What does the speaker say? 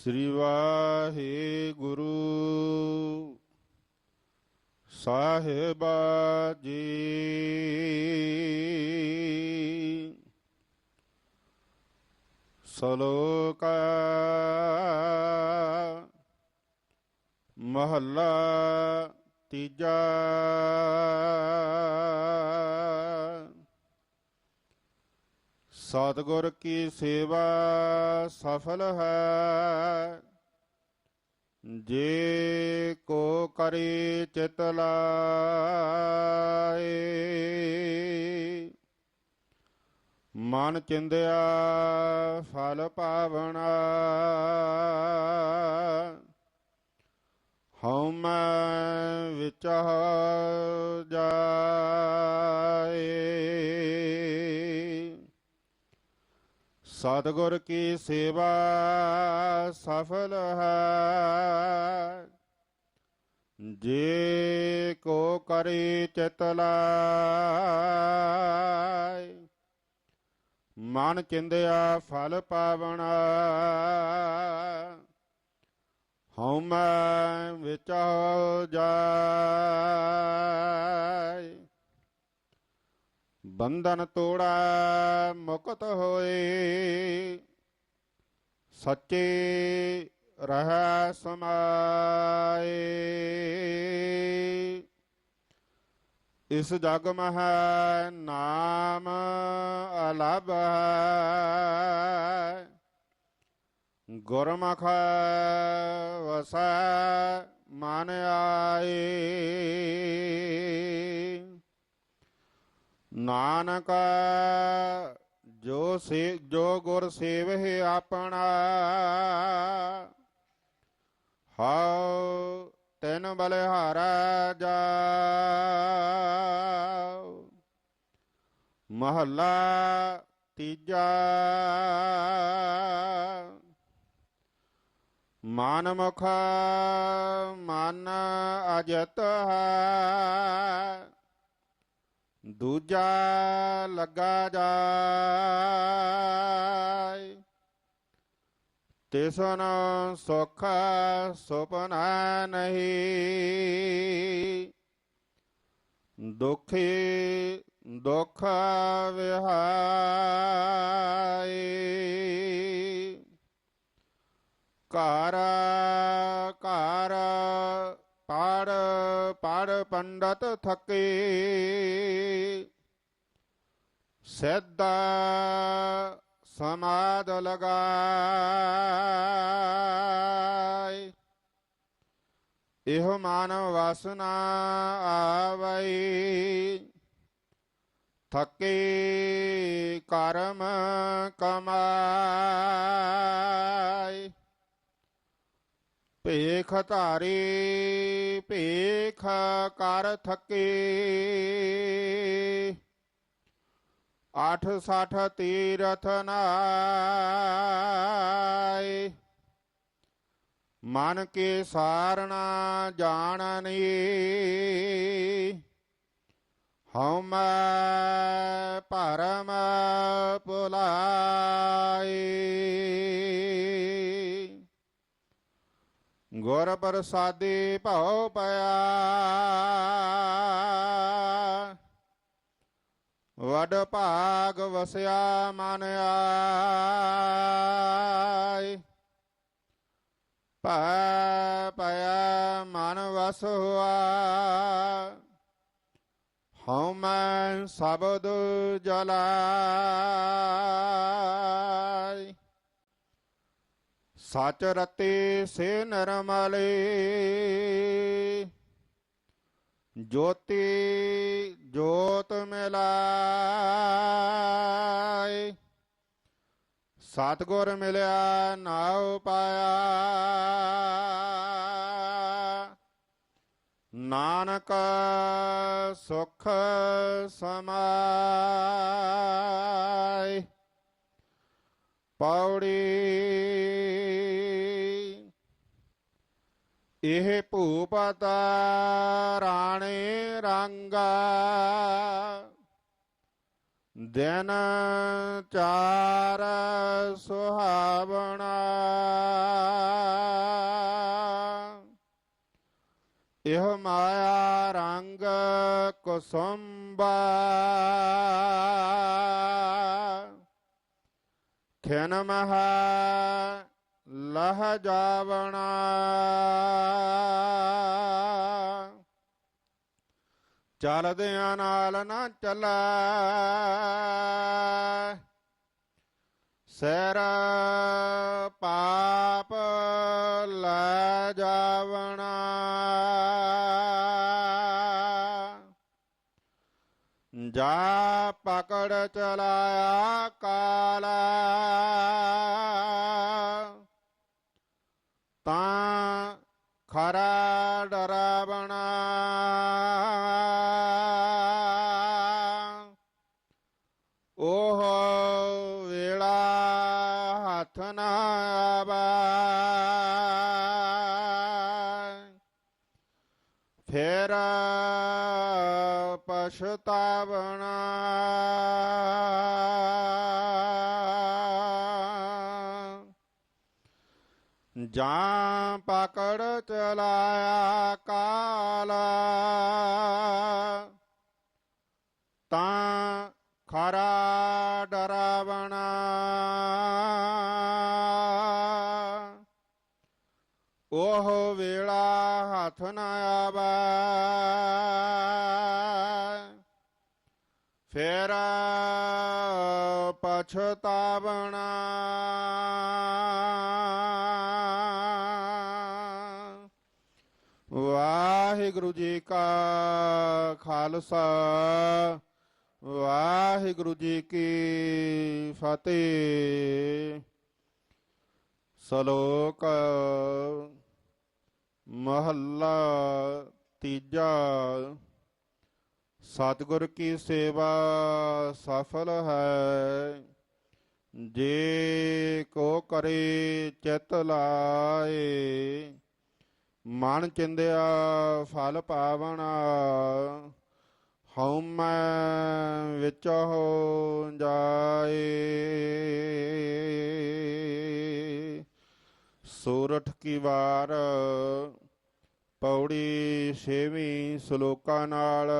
ਸ੍ਰੀ ਵਾਹਿਗੁਰੂ। ਸਾਹਿਬਾ ਜੀ। ਸਲੋਕ ਮਹੱਲਾ ਤੀਜਾ। ਸਤਿਗੁਰ ਕੀ ਸੇਵਾ ਸਫਲ ਹੈ? ਜੇ ਕੋ ਕਰੇ ਚਿਤ ਲਾਏ, ਮਨ ਚਿੰਦਿਆ ਫਲ ਪਾਵਣਾ। ਹਉਮੈ ਮੈਂ ਵਿਚਾਰ ਸਤਿਗੁਰ ਕੀ ਸੇਵਾ ਸਫਲ ਹੈ? ਜੇ ਕੋ ਕਰੇ ਚਿਤ ਲਾਇ, ਮਨ ਚਿੰਦਿਆ ਫਲ ਪਾਵਣਾ। ਹਉਮੈ ਵਿੱਚ ਜਾਏ ਬੰਧਨ ਤੋੜਾ ਮੁਕਤ ਹੋਏ ਸੱਚੇ ਰਹਿ ਸਮਾਏ ਇਸ ਜਗ ਮਹਿ ਨਾਮ ਅਲਭ ਹੈ। ਗੁਰਮੁਖ ਵਸੈ ਮਨ ਆਏ। ਨਾਨਕ ਜੋ ਸੇ, ਜੋ ਗੁਰ ਸੇਵਹਿ ਆਪਣਾ। ਹਉ ਤੈਨ ਬਲਿਹਾਰਾ ਜਾਉ। ਮਹੱਲਾ ਤੀਜਾ। ਮਨ ਮੁਖ ਮਨ ਅਜਤ ਹੈ। ਦੂਜਾ ਲੱਗਾ ਜਾਏ। ਤਿਸਨ ਸੁਖ ਸੁਪਨਾ ਨਹੀਂ। ਦੁਖੀ ਦੁਖ ਵਿਹਾਈ ਘਰ ਘਰ ਪੜ ਪੜ ਪੰਡਤ ਥਕੇ। ਸਿੱਧਾ ਸਮਾਦ ਲਗਾਏ ਇਹੋ ਮਾਨਵ ਵਾਸਨਾ ਆਵਈ। ਥਕੇ ਕਰਮ ਕਮਾਏ ਭੇਖ ਧਾਰੀ, ਭੇਖ ਕਰ ਥਕੇ। ਆਠ ਸਠ ਤੀਰਥ ਨਾਏ। ਮਨ ਕੇ ਸਾਰਣਾ ਜਾਣਨੀ। ਹਉਮੈ ਪਰਮ ਪੁਲਾਈ ਗੁਰ ਪ੍ਰਸਾਦੀ ਭਉ ਪਿਆ ਵਡ ਭਾਗ ਵਸਿਆ ਮਨ ਆਈ। ਪੈ ਪਿਆ ਮਨ ਵਸ ਹੁਆ। ਹਉਮੈ ਸ਼ਬਦ ਜਲਾਈ। ਸਚ ਰਤੇ ਸੇ ਨਰਮਲੇ। ਜੋਤੀ ਜੋਤ ਮਿਲਾਏ। ਸਤਗੁਰ ਮਿਲਿਆ ਨਾਉ ਪਾਇਆ। ਨਾਨਕ ਸੁਖ ਸਮਾਏ। ਪੌੜੀ ਇਹ ਭੂਪਤ ਰਾਣੇ ਰੰਗਾ ਦਿਨ ਚਾਰ ਸੁਹਾਵਣਾ ਇਹ ਮਾਇਆ ਰੰਗ ਕੁਸੁੰਬਾ ਖਿਨ ਮਹਾ ਲਹ ਜਾਵਣਾ ਚਲਦਿਆਂ ਨਾਲ ਨਾ ਚੱਲੈ। ਸਿਰ ਪਾਪ ਲੈ ਜਾਵਣਾ। ਜਾ ਪਕੜ ਚਲਾਇਆ ਕਾਲਾ। ਤਾਂ ਖਰਾ ਡਰਾਵਣ ਫੇਰ ਪਛਤਾਵਣਾ। ਜਾਂ ਪਕੜ ਚਲਾਇਆ ਕਾਲਾ ਤਾਂ ਖਰਾ ਉਹ ਵੇਲਾ ਹੱਥ ਨ ਆਵਾ। ਫੇਰ ਪਛਤਾਵਣਾ। ਵਾਹਿਗੁਰੂ ਜੀ ਕਾ ਖਾਲਸਾ, ਵਾਹਿਗੁਰੂ ਜੀ ਕੀ ਫਤਿਹ। ਸ਼ਲੋਕ ਮਹੱਲਾ ਤੀਜਾ, ਸਤਿਗੁਰ ਕੀ ਸੇਵਾ ਸਫਲ ਹੈ? ਜੇ ਕੋ ਕਰੇ ਚਿਤ ਲਾਏ, ਮਨ ਚਿੰਦਿਆ ਫਲ ਪਾਵਣਾ ਹਉ ਮੈਂ ਵਿੱਚ ਹੋ ਜਾਏ। ਸੂਰਠ ਕੀ ਵਾਰ? ਪੌੜੀ ਛੇਵੀਂ ਸ਼ਲੋਕਾਂ ਨਾਲ।